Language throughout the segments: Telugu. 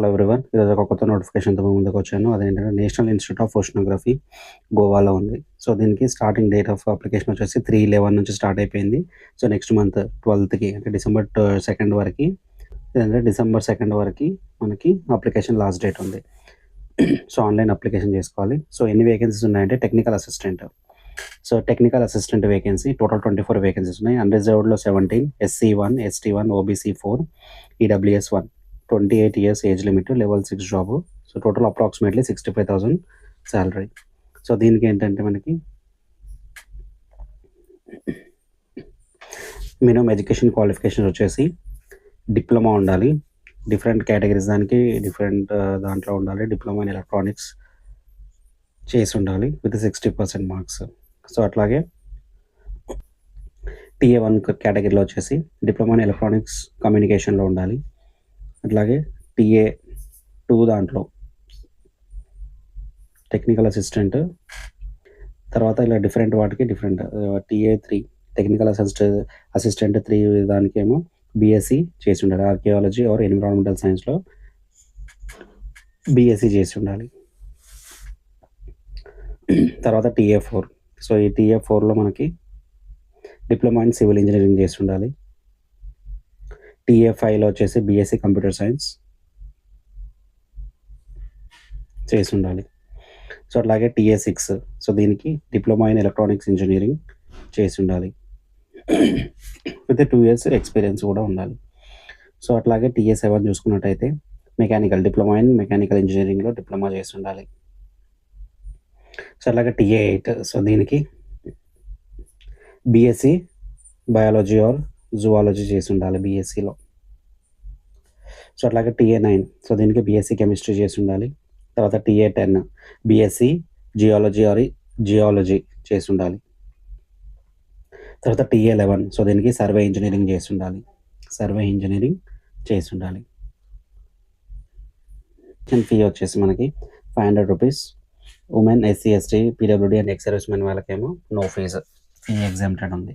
హలో ఎవ్రీవన్ ఈరోజు ఒక కొత్త నోటిఫికేషన్తో మేము ముందుకు వచ్చాను. అదేంటంటే నేషనల్ ఇన్స్టిట్యూట్ ఆఫ్ ఓషనోగ్రఫీ గోవాలో ఉంది. సో దీనికి స్టార్టింగ్ డేట్ ఆఫ్ అప్లికేషన్ వచ్చేసి త్రీ లెవెన్ నుంచి స్టార్ట్ అయిపోయింది. సో నెక్స్ట్ మంత్ ట్వెల్త్కి అంటే డిసెంబర్ సెకండ్ వరకు లేదంటే డిసెంబర్ సెకండ్ వరకు మనకి అప్లికేషన్ లాస్ట్ డేట్ ఉంది. సో ఆన్లైన్ అప్లికేషన్ చేసుకోవాలి. సో ఎన్ని వేకెన్సీస్ ఉన్నాయంటే technical assistant so technical assistant vacancy total twenty four vacancies ఉన్నాయి అన్రిజర్వ్డ్లో seventeen SC one ST one OBC four EWS one twenty eight years age limit level six job so total approximately sixty five thousand salary so దీనికి ఏంటంటే మనకి మినిమం ఎడ్యుకేషన్ క్వాలిఫికేషన్ వచ్చేసి డిప్లొమా ఉండాలి. డిఫరెంట్ కేటగిరీస్ దానికి డిఫరెంట్ దాంట్లో ఉండాలి. డిప్లొమా ఇన్ ఎలక్ట్రానిక్స్ చేసి ఉండాలి with sixty percent marks so అట్లాగే టీఏ వన్ కేటగిరీలో వచ్చేసి డిప్లొమా ఇన్ ఎలక్ట్రానిక్స్ కమ్యూనికేషన్లో ఉండాలి. అట్లాగే టీఏ టూ దాంట్లో. టెక్నికల్ అసిస్టెంట్ తర్వాత ఇలా డిఫరెంట్ వాటికి different TA three technical assistant assistant three దానికేమో బీఎస్సీ చేసి ఉండాలి ఆర్కియాలజీ ఆర్ ఎన్విరాన్మెంటల్ సైన్స్లో బీఎస్సీ చేసి ఉండాలి తర్వాత టీఏ ఫోర్. సో ఈ టీఏ ఫోర్లో మనకి డిప్లొమా ఇన్ సివిల్ ఇంజనీరింగ్ చేసి ఉండాలి టీఏ వచ్చేసి బీఎస్సీ కంప్యూటర్ సైన్స్ చేసి ఉండాలి సో అట్లాగే టీఏ సిక్స్. సో దీనికి డిప్లొమా ఇన్ ఎలక్ట్రానిక్స్ ఇంజనీరింగ్ చేసి ఉండాలి విత్ టూ ఇయర్స్ ఎక్స్పీరియన్స్ కూడా ఉండాలి. సో అట్లాగే టీఏ సెవెన్ చూసుకున్నట్టయితే మెకానికల్ డిప్లొమా ఇన్ మెకానికల్ ఇంజనీరింగ్లో డిప్లొమా చేసి ఉండాలి సో అట్లాగే టీఏ ఎయిట్. సో దీనికి బీఎస్సీ బయాలజీ ఆర్ జువాలజీ చేసి ఉండాలి బీఎస్సీలో సో అట్లాగే టీఏ నైన్. సో దీనికి బీఎస్సీ కెమిస్ట్రీ చేసి ఉండాలి తర్వాత TA ten. BSc geology or geology చేసి ఉండాలి తర్వాత టీఏ లెవెన్. సో దీనికి సర్వే ఇంజనీరింగ్ చేసి ఉండాలి సర్వే ఇంజనీరింగ్ చేసి ఉండాలి ఫీ వచ్చేసి మనకి five hundred rupees women SC ST PWD and ex service men వాళ్ళకేమో నో ఫీజు ఫీ ఎగ్జామ్టెడ్ ఉంది.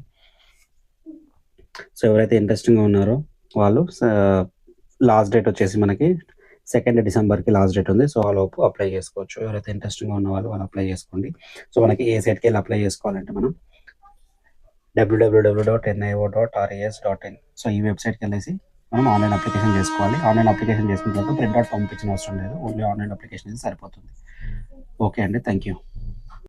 సో ఎవరైతే ఇంట్రెస్టింగ్గా ఉన్నారో వాళ్ళు లాస్ట్ డేట్ వచ్చేసి మనకి సెకండ్ డిసెంబర్కి లాస్ట్ డేట్ ఉంది. సో ఆ లోపు అప్లై చేసుకోవచ్చు. ఎవరైతే ఇంట్రెస్టింగ్గా ఉన్న వాళ్ళు వాళ్ళు అప్లై చేసుకోండి. సో మనకి ఏ సైట్కి వెళ్ళి అప్లై చేసుకోవాలంటే మనం WWW dot NIO dot RAS dot in so ఈ వెబ్సైట్కి వెళ్ళేసి మనం ఆన్లైన్ అప్లికేషన్ చేసుకోవాలి. ఆన్లైన్ అప్లికేషన్ చేసుకున్న తర్వాత ప్రింట్ అవుట్ పంపించిన అవసరం లేదు. ఓన్లీ ఆన్లైన్ అప్లికేషన్ అయితే సరిపోతుంది. ఓకే అండి. Thank you